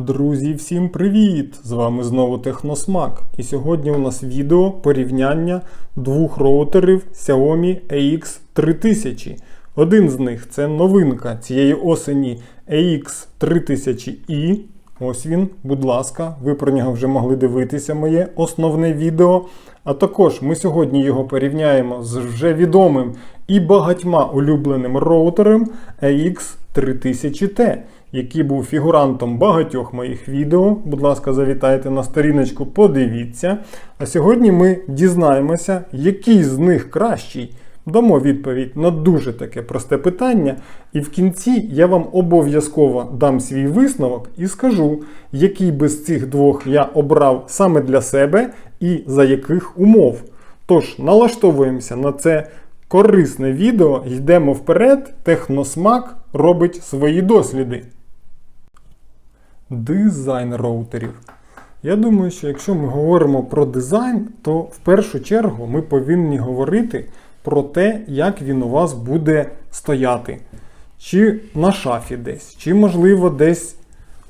Друзі, всім привіт! З вами знову Техносмак. І сьогодні у нас відео порівняння двох роутерів Xiaomi AX3000. Один з них це новинка цієї осені AX3000i. Ось він, будь ласка, ви про нього вже могли дивитися моє основне відео. А також ми сьогодні його порівняємо з вже відомим і багатьма улюбленим роутером AX3000T, який був фігурантом багатьох моїх відео. Будь ласка, завітайте на сторіночку, подивіться. А сьогодні ми дізнаємося, який з них кращий. Дамо відповідь на дуже таке просте питання, і в кінці я вам обов'язково дам свій висновок і скажу, який би з цих двох я обрав саме для себе і за яких умов. Тож, налаштовуємося на це корисне відео, йдемо вперед, техносмак робить свої досліди. Дизайн роутерів. Я думаю, що якщо ми говоримо про дизайн, то в першу чергу ми повинні говорити про те, як він у вас буде стояти. Чи на шафі десь, чи, можливо, десь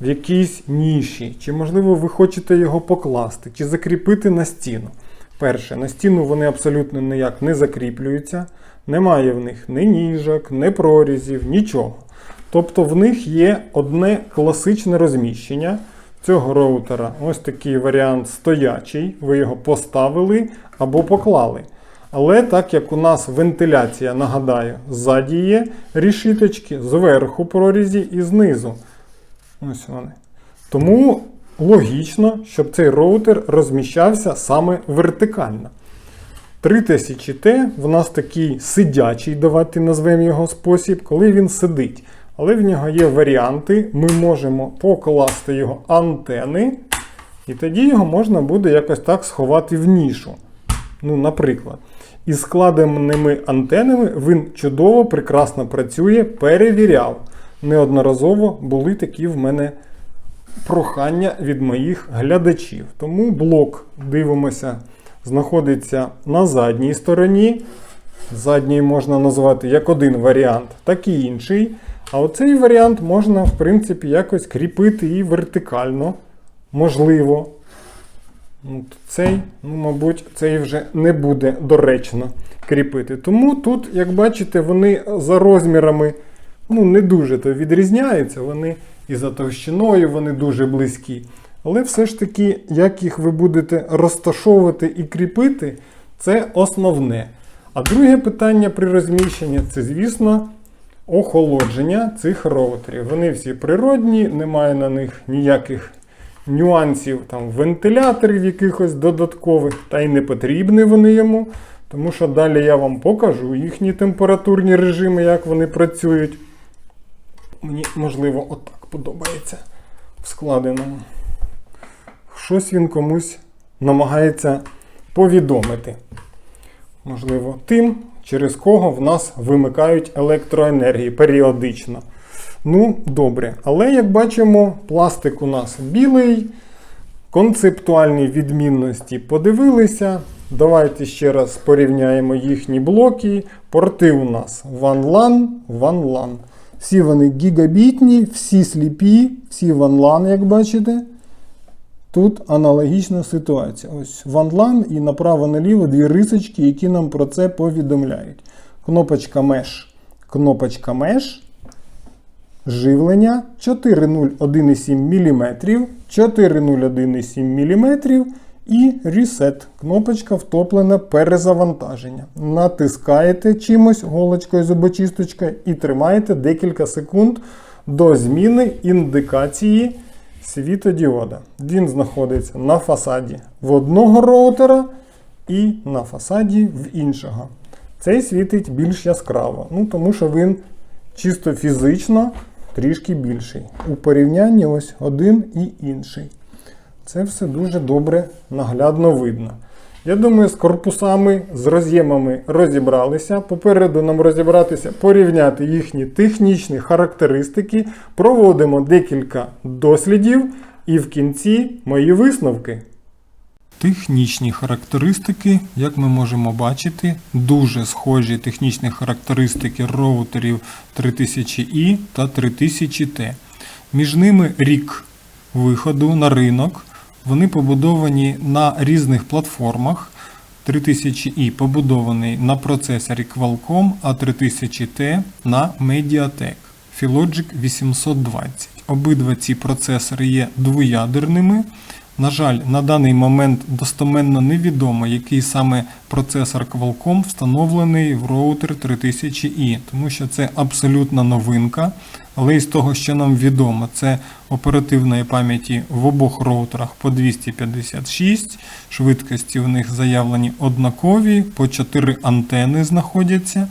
в якійсь ніші, чи, можливо, ви хочете його покласти, чи закріпити на стіну. Перше, на стіну вони абсолютно ніяк не закріплюються, немає в них ні ніжок, ні прорізів, нічого. Тобто в них є одне класичне розміщення цього роутера. Ось такий варіант стоячий. Ви його поставили або поклали. Але так як у нас вентиляція, нагадаю, ззаді є рішіточки, зверху прорізі і знизу. Ось вони. Тому логічно, щоб цей роутер розміщався саме вертикально. 3000T в нас такий сидячий, давайте назвемо його спосіб, коли він сидить. Але в нього є варіанти. Ми можемо покласти його антени, і тоді його можна буде якось так сховати в нішу. Ну, Наприклад. Із складеними антенами він чудово, прекрасно працює, перевіряв. Неодноразово були такі в мене прохання від моїх глядачів. Тому блок, дивимося, знаходиться на задній стороні. Задній можна назвати як один варіант, так і інший. А оцей варіант можна, в принципі, якось кріпити і вертикально. Можливо. От Цей, ну, мабуть, цей вже не буде доречно кріпити. Тому тут, як бачите, вони за розмірами ну, не дуже то відрізняються. Вони і за товщиною вони дуже близькі. Але все ж таки, як їх ви будете розташовувати і кріпити, це основне. А друге питання при розміщенні це, звісно, охолодження цих роутерів. Вони всі природні, немає на них ніяких нюансів там, вентиляторів якихось додаткових, та й не потрібні вони йому. Тому що далі я вам покажу їхні температурні режими, як вони працюють. Мені, можливо, отак подобається в складеному. Щось він комусь намагається повідомити. Можливо, тим, через кого в нас вимикають електроенергії періодично. Ну, добре. Але, як бачимо, пластик у нас білий. Концептуальні відмінності подивилися. Давайте ще раз порівняємо їхні блоки. Порти у нас WAN-LAN, WAN-LAN. Всі вони гігабітні, всі сліпі, всі WAN-LAN, як бачите. Тут аналогічна ситуація. Ось WAN-LAN і направо-наліво дві рисочки, які нам про це повідомляють. Кнопочка Mesh, кнопочка Mesh. Живлення 401,7 мм, 401,7 мм і Reset. Кнопочка втоплене перезавантаження. Натискаєте чимось голочкою зубочисточкою і тримаєте декілька секунд до зміни індикації світодіода. Він знаходиться на фасаді в одного роутера і на фасаді в іншого. Цей світить більш яскраво, ну тому що він чисто фізично трішки більший. У порівнянні ось один і інший. Це все дуже добре наглядно видно. Я думаю, з корпусами, з роз'ємами розібралися. Попереду нам розібратися, порівняти їхні технічні характеристики. Проводимо декілька дослідів і в кінці мої висновки. Технічні характеристики, як ми можемо бачити, дуже схожі технічні характеристики роутерів 3000i та 3000T. Між ними рік. виходу на ринок. Вони побудовані на різних платформах. 3000i побудований на процесорі Qualcomm, а 3000T на Mediatek Filogic 820. Обидва ці процесори є двоядерними. На жаль, на даний момент достоменно невідомо, який саме процесор Qualcomm встановлений в роутер 3000i, тому що це абсолютна новинка. Але із того, що нам відомо, це оперативної пам'яті в обох роутерах по 256, швидкості в них заявлені однакові, по 4 антени знаходяться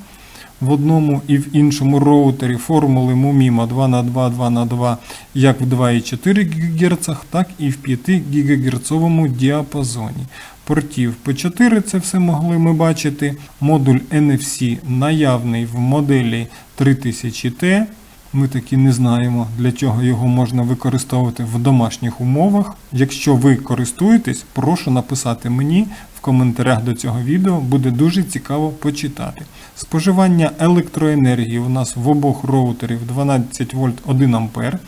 в одному і в іншому роутері формули MUMIMA 2х2, 2х2 як в 2,4 ГГц, так і в 5 ГГц діапазоні. Портів по 4 це все могли ми бачити. Модуль NFC наявний в моделі 3000T. Ми таки не знаємо, для чого його можна використовувати в домашніх умовах. Якщо ви користуєтесь, прошу написати мені в коментарях до цього відео, буде дуже цікаво почитати. Споживання електроенергії у нас в обох роутерів 12 вольт 1 ампер.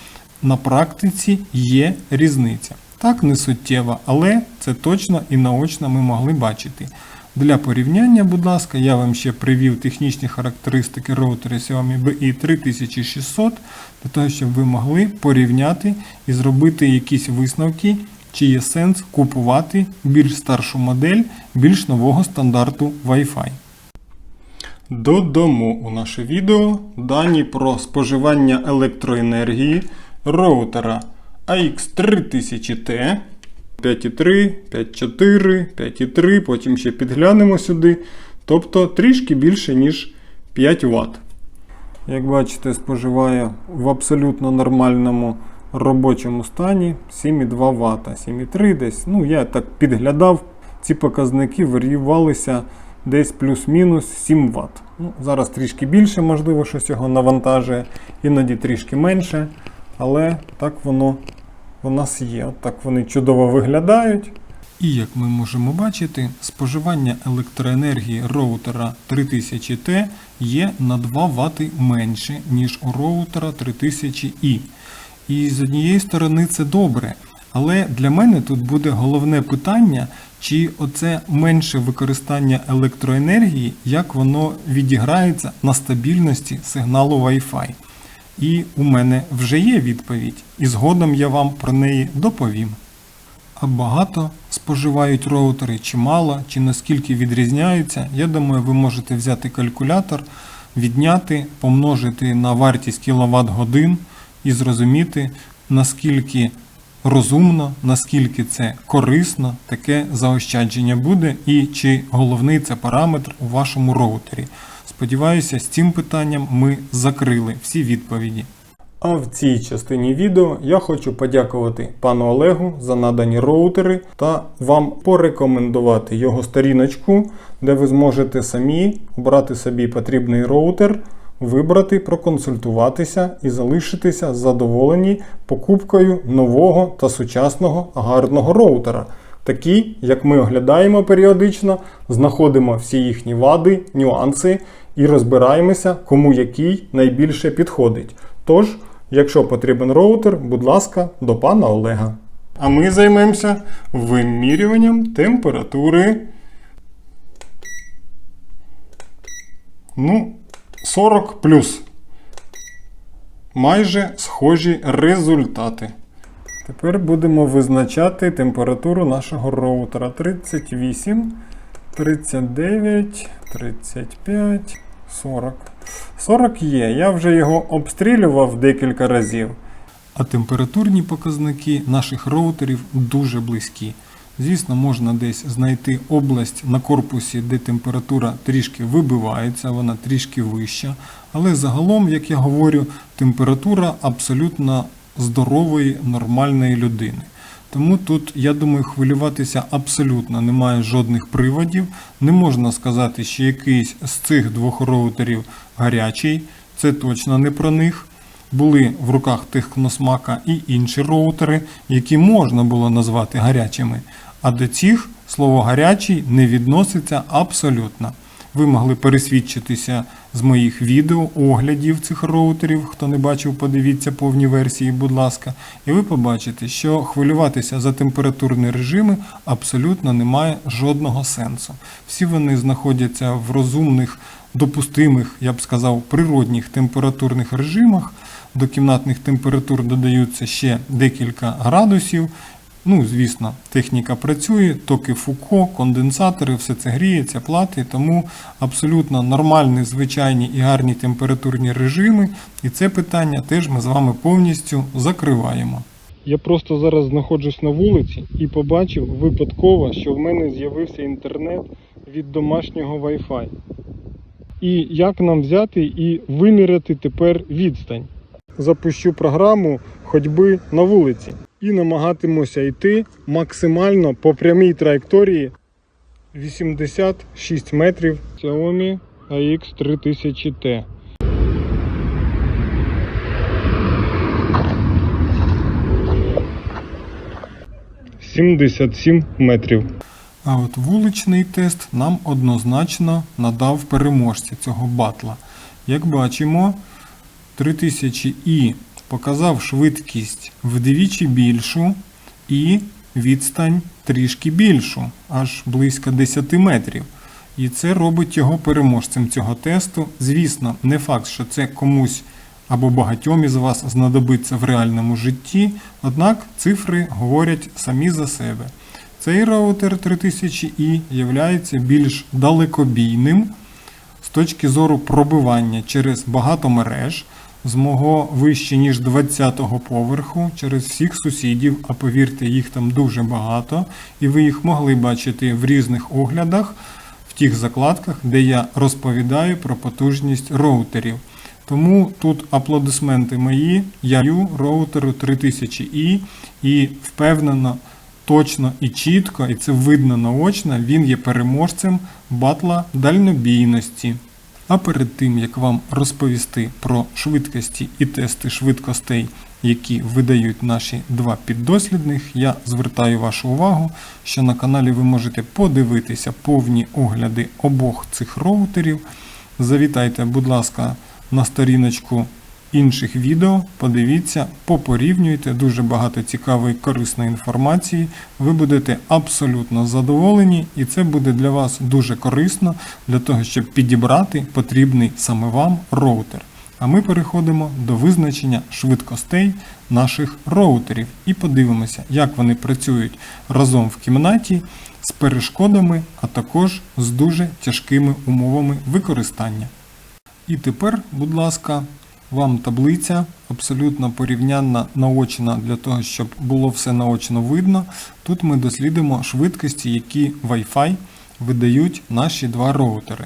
На практиці є різниця. Так, не суттєва, але це точно і наочно ми могли бачити. Для порівняння, будь ласка, я вам ще привів технічні характеристики роутера Xiaomi BI 3600, для того, щоб ви могли порівняти і зробити якісь висновки, чи є сенс купувати більш старшу модель більш нового стандарту Wi-Fi. Додамо у наше відео дані про споживання електроенергії роутера AX3000T 5,3, 5,4, 5,3, потім ще підглянемо сюди. Тобто трішки більше, ніж 5 Вт. Як бачите, споживає в абсолютно нормальному робочому стані 7,2 Вт, 7,3 десь. Ну, я так підглядав, ці показники варіювалися десь плюс-мінус 7 Вт. Ну, зараз трішки більше, можливо, щось його навантажує, іноді трішки менше, але так воно у нас є. Так вони чудово виглядають. І як ми можемо бачити, споживання електроенергії роутера 3000T є на 2 Вт менше, ніж у роутера 3000i. І з однієї сторони це добре. Але для мене тут буде головне питання, чи оце менше використання електроенергії, як воно відіграється на стабільності сигналу Wi-Fi. І у мене вже є відповідь, і згодом я вам про неї доповім. А багато споживають роутери, чи мало, чи наскільки відрізняються, я думаю, ви можете взяти калькулятор, відняти, помножити на вартість кіловат годин і зрозуміти, наскільки розумно, наскільки це корисно, таке заощадження буде, і чи головний це параметр у вашому роутері. Сподіваюся, з цим питанням ми закрили всі відповіді. А в цій частині відео я хочу подякувати пану Олегу за надані роутери та вам порекомендувати його сторіночку, де ви зможете самі обрати собі потрібний роутер, вибрати, проконсультуватися і залишитися задоволені покупкою нового та сучасного гарного роутера. Такі, як ми оглядаємо періодично, знаходимо всі їхні вади, нюанси і розбираємося, кому який найбільше підходить. Тож, якщо потрібен роутер, будь ласка, до пана Олега. А ми займемося вимірюванням температури. Ну, 40 плюс. Майже схожі результати. Тепер будемо визначати температуру нашого роутера 38, 39, 35, 40. 40 є. Я вже його обстрілював декілька разів. А температурні показники наших роутерів дуже близькі. Звісно, можна десь знайти область на корпусі, де температура трішки вибивається, вона трішки вища. Але загалом, як я говорю, температура абсолютно здорової, нормальної людини. Тому тут, я думаю, хвилюватися абсолютно немає жодних приводів. Не можна сказати, що якийсь з цих двох роутерів гарячий, це точно не про них. Були в руках Техносмака і інші роутери, які можна було назвати гарячими. А до цих слово гарячий не відноситься абсолютно. Ви могли пересвідчитися з моїх відео, оглядів цих роутерів. Хто не бачив, подивіться повні версії, будь ласка. І ви побачите, що хвилюватися за температурні режими абсолютно немає жодного сенсу. Всі вони знаходяться в розумних, допустимих, я б сказав, природних температурних режимах. До кімнатних температур додаються ще декілька градусів. Ну, звісно, техніка працює, токи Фуко, конденсатори, все це гріється, плати, тому абсолютно нормальні, звичайні і гарні температурні режими. І це питання теж ми з вами повністю закриваємо. Я просто зараз знаходжусь на вулиці і побачив випадково, що в мене з'явився інтернет від домашнього Wi-Fi. І як нам взяти і виміряти тепер відстань? Запущу програму ходьби на вулиці і намагатимуся йти максимально по прямій траєкторії 86 метрів Xiaomi AX3000T. Сімдесят сім метрів. А от вуличний тест нам однозначно надав переможця цього батла. Як бачимо, 3000i показав швидкість вдвічі більшу і відстань трішки більшу, аж близько 10 метрів. І це робить його переможцем цього тесту. Звісно, не факт, що це комусь або багатьом із вас знадобиться в реальному житті, однак цифри говорять самі за себе. Цей роутер 3000i є більш далекобійним з точки зору пробивання через багато мереж з мого вище ніж 20-го поверху через всіх сусідів, а повірте, їх там дуже багато, і ви їх могли бачити в різних оглядах, в тих закладках, де я розповідаю про потужність роутерів. Тому тут аплодисменти мої, я ю роутеру 3000i і впевнено, точно і чітко, і це видно наочно, він є переможцем батла дальнобійності. А перед тим як вам розповісти про швидкості і тести швидкостей, які видають наші два піддослідних, я звертаю вашу увагу, що на каналі ви можете подивитися повні огляди обох цих роутерів. Завітайте, будь ласка, на сторіночку інших відео, подивіться, попорівнюйте дуже багато цікавої корисної інформації. Ви будете абсолютно задоволені, і це буде для вас дуже корисно для того, щоб підібрати потрібний саме вам роутер. А ми переходимо до визначення швидкостей наших роутерів і подивимося, як вони працюють разом в кімнаті з перешкодами, а також з дуже тяжкими умовами використання. І тепер, будь ласка, вам таблиця абсолютно порівнянна наочна для того, щоб було все наочно видно. Тут ми дослідимо швидкості, які Wi-Fi видають наші два роутери.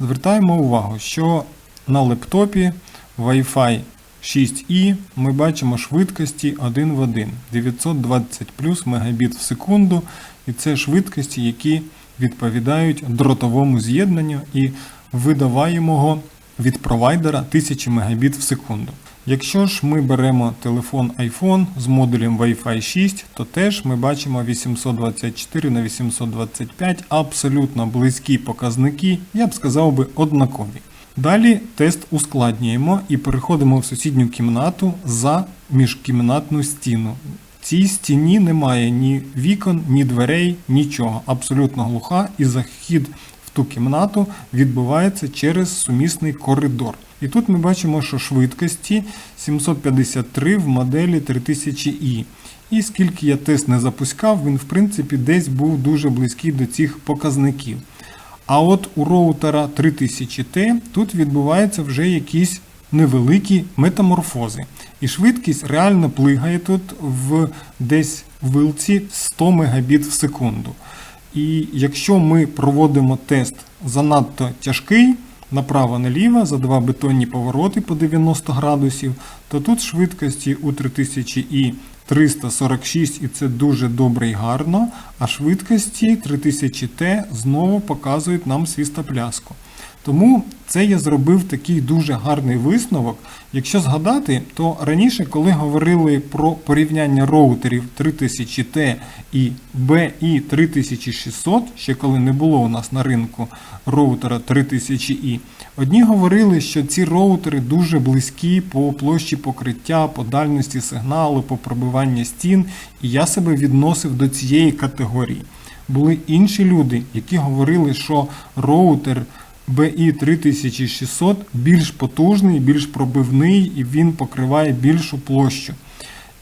Звертаємо увагу, що на лептопі Wi-Fi 6E ми бачимо швидкості 1 в 1 920 плюс мегабіт в секунду, і це швидкості, які відповідають дротовому з'єднанню і видаваємого від провайдера 1000 Мбіт в секунду. Якщо ж ми беремо телефон iPhone з модулем Wi-Fi 6, то теж ми бачимо 824 на 825 абсолютно близькі показники, я б сказав би однакові. Далі тест ускладнюємо і переходимо в сусідню кімнату за міжкімнатну стіну. В цій стіні немає ні вікон, ні дверей, нічого. Абсолютно глуха і захід в ту кімнату відбувається через сумісний коридор. І тут ми бачимо, що швидкості 753 в моделі 3000i. І скільки я тест не запускав, він в принципі десь був дуже близький до цих показників. А от у роутера 3000T тут відбуваються вже якісь невеликі метаморфози. І швидкість реально плигає тут в десь вилці 100 Мбіт в секунду. І якщо ми проводимо тест занадто тяжкий, направо-наліво за два бетонні повороти по 90 градусів, то тут швидкості у 3000 і 346 і це дуже добре і гарно, а швидкості 3000Т знову показують нам свістопляску. Тому це я зробив такий дуже гарний висновок. Якщо згадати, то раніше, коли говорили про порівняння роутерів 3000T і BI 3600, ще коли не було у нас на ринку роутера 3000i, одні говорили, що ці роутери дуже близькі по площі покриття, по дальності сигналу, по пробиванню стін, і я себе відносив до цієї категорії. Були інші люди, які говорили, що роутер BI 3600 більш потужний, більш пробивний і він покриває більшу площу.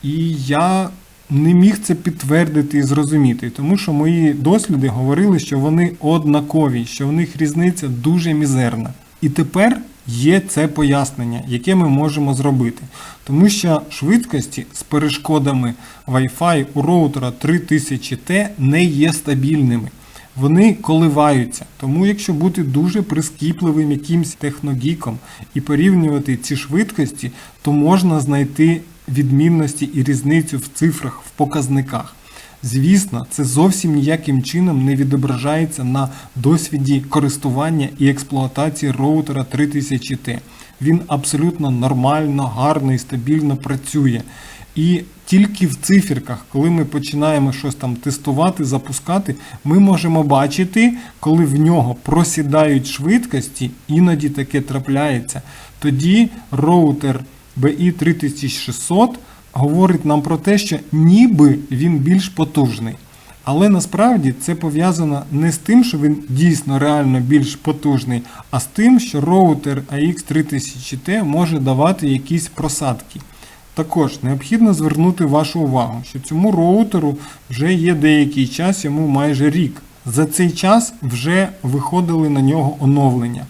І я не міг це підтвердити і зрозуміти, тому що мої досліди говорили, що вони однакові, що в них різниця дуже мізерна. І тепер є це пояснення, яке ми можемо зробити. Тому що швидкості з перешкодами Wi-Fi у роутера 3000T не є стабільними. Вони коливаються. Тому, якщо бути дуже прискіпливим якимсь техногіком і порівнювати ці швидкості, то можна знайти відмінності і різницю в цифрах, в показниках. Звісно, це зовсім ніяким чином не відображається на досвіді користування і експлуатації роутера 3000T. Він абсолютно нормально, гарно і стабільно працює. І тільки в циферках, коли ми починаємо щось там тестувати, запускати, ми можемо бачити, коли в нього просідають швидкості, іноді таке трапляється. Тоді роутер BI 3600 говорить нам про те, що ніби він більш потужний. Але насправді це пов'язано не з тим, що він дійсно реально більш потужний, а з тим, що роутер AX3000T може давати якісь просадки. Також необхідно звернути вашу увагу, що цьому роутеру вже є деякий час, йому майже рік. За цей час вже виходили на нього оновлення.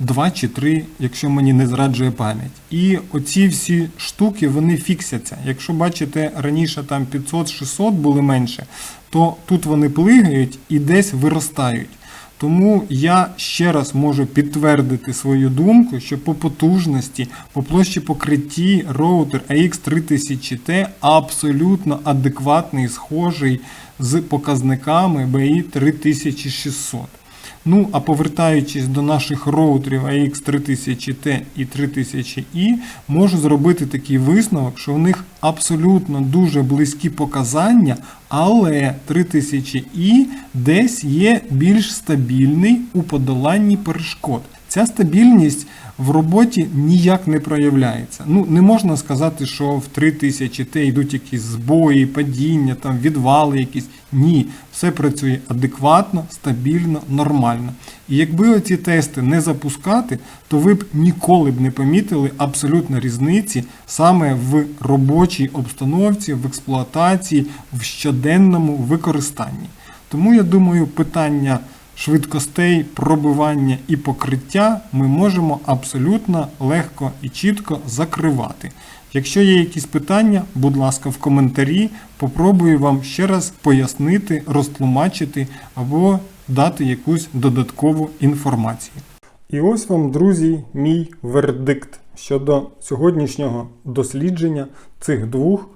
Два чи три, якщо мені не зраджує пам'ять. І оці всі штуки вони фіксяться. Якщо бачите, раніше там 500-600 були менше, то тут вони плигають і десь виростають. Тому я ще раз можу підтвердити свою думку, що по потужності, по площі покритті роутер AX3000T абсолютно адекватний, схожий з показниками BI 3600. Ну, а повертаючись до наших роутерів AX3000T і 3000i, можу зробити такий висновок, що в них абсолютно дуже близькі показання, але 3000i десь є більш стабільний у подоланні перешкод. Ця стабільність в роботі ніяк не проявляється. Ну, не можна сказати, що в 3000 Т йдуть якісь збої, падіння, там відвали якісь. Ні, все працює адекватно, стабільно, нормально. І якби оці тести не запускати, то ви б ніколи б не помітили абсолютно різниці саме в робочій обстановці, в експлуатації, в щоденному використанні. Тому я думаю, питання швидкостей, пробивання і покриття ми можемо абсолютно легко і чітко закривати. Якщо є якісь питання, будь ласка, в коментарі, попробую вам ще раз пояснити, розтлумачити або дати якусь додаткову інформацію. І ось вам, друзі, мій вердикт щодо сьогоднішнього дослідження цих двох.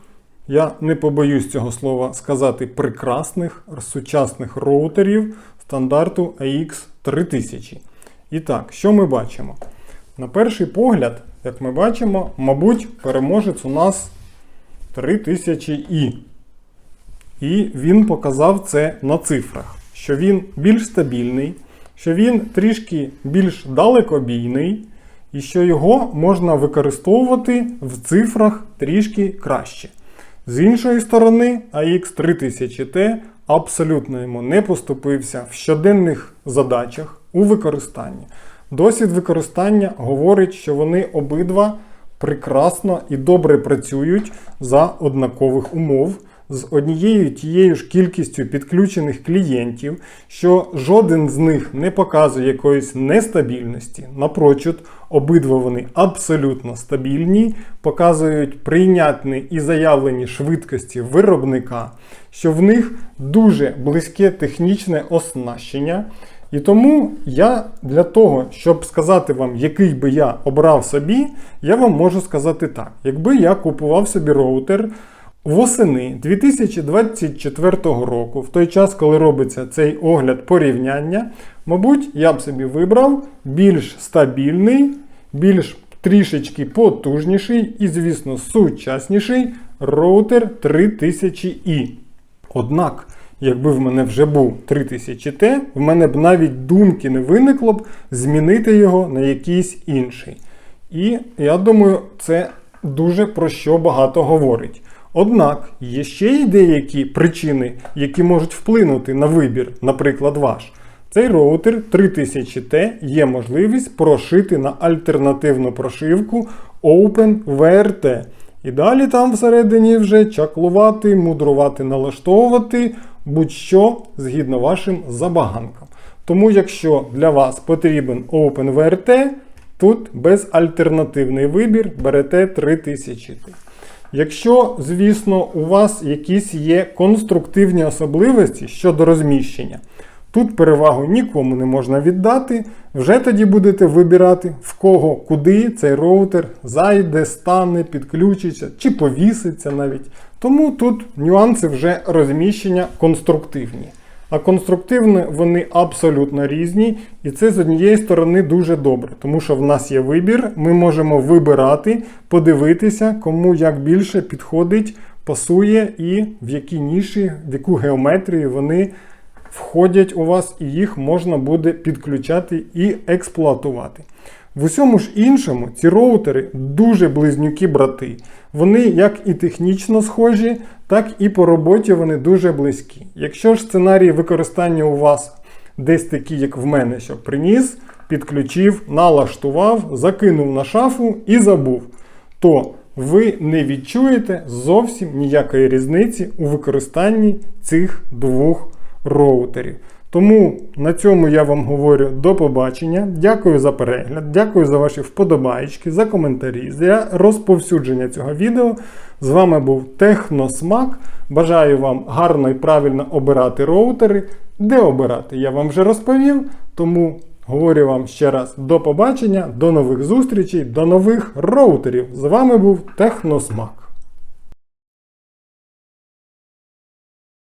Я не побоюсь цього слова сказати прекрасних сучасних роутерів стандарту AX3000. І так, що ми бачимо? На перший погляд, як ми бачимо, мабуть, переможець у нас 3000i. І він показав це на цифрах, що він більш стабільний, що він трішки більш далекобійний, і що його можна використовувати в цифрах трішки краще. З іншої сторони, AX3000T абсолютно йому не поступився в щоденних задачах у використанні. Досвід використання говорить, що вони обидва прекрасно і добре працюють за однакових умов. З однією тією ж кількістю підключених клієнтів, що жоден з них не показує якоїсь нестабільності. Напрочуд, обидва вони абсолютно стабільні, показують прийнятні і заявлені швидкості виробника, що в них дуже близьке технічне оснащення. І тому я для того, щоб сказати вам, який би я обрав собі, я вам можу сказати так: якби я купував собі роутер Восени 2024 року, в той час, коли робиться цей огляд порівняння, мабуть, я б собі вибрав більш стабільний, більш трішечки потужніший і, звісно, сучасніший роутер 3000i. Однак, якби в мене вже був 3000T, в мене б навіть думки не виникло б змінити його на якийсь інший. І я думаю, це дуже про що багато говорить. Однак є ще й деякі причини, які можуть вплинути на вибір, наприклад, ваш. Цей роутер 3000T є можливість прошити на альтернативну прошивку OpenVRT. І далі там всередині вже чаклувати, мудрувати, налаштовувати будь-що згідно вашим забаганкам. Тому, якщо для вас потрібен OpenVRT, тут безальтернативний вибір берете 3000T. Якщо, звісно, у вас якісь є конструктивні особливості щодо розміщення, тут перевагу нікому не можна віддати. Вже тоді будете вибирати, в кого куди цей роутер зайде, стане, підключиться чи повіситься навіть. Тому тут нюанси вже розміщення конструктивні. А конструктивні вони абсолютно різні, і це з однієї сторони дуже добре, тому що в нас є вибір, ми можемо вибирати, подивитися, кому як більше підходить, пасує і в які ніші, в яку геометрію вони входять у вас, і їх можна буде підключати і експлуатувати. В усьому ж іншому ці роутери дуже близнюки брати. Вони як і технічно схожі, так і по роботі вони дуже близькі. Якщо ж сценарій використання у вас десь такі, як в мене, що приніс, підключив, налаштував, закинув на шафу і забув, то ви не відчуєте зовсім ніякої різниці у використанні цих двох роутерів. Тому на цьому я вам говорю до побачення. Дякую за перегляд, дякую за ваші вподобайки, за коментарі, за розповсюдження цього відео. З вами був Техносмак. Бажаю вам гарно і правильно обирати роутери. Де обирати, я вам вже розповів. Тому говорю вам ще раз до побачення, до нових зустрічей, до нових роутерів. З вами був Техносмак.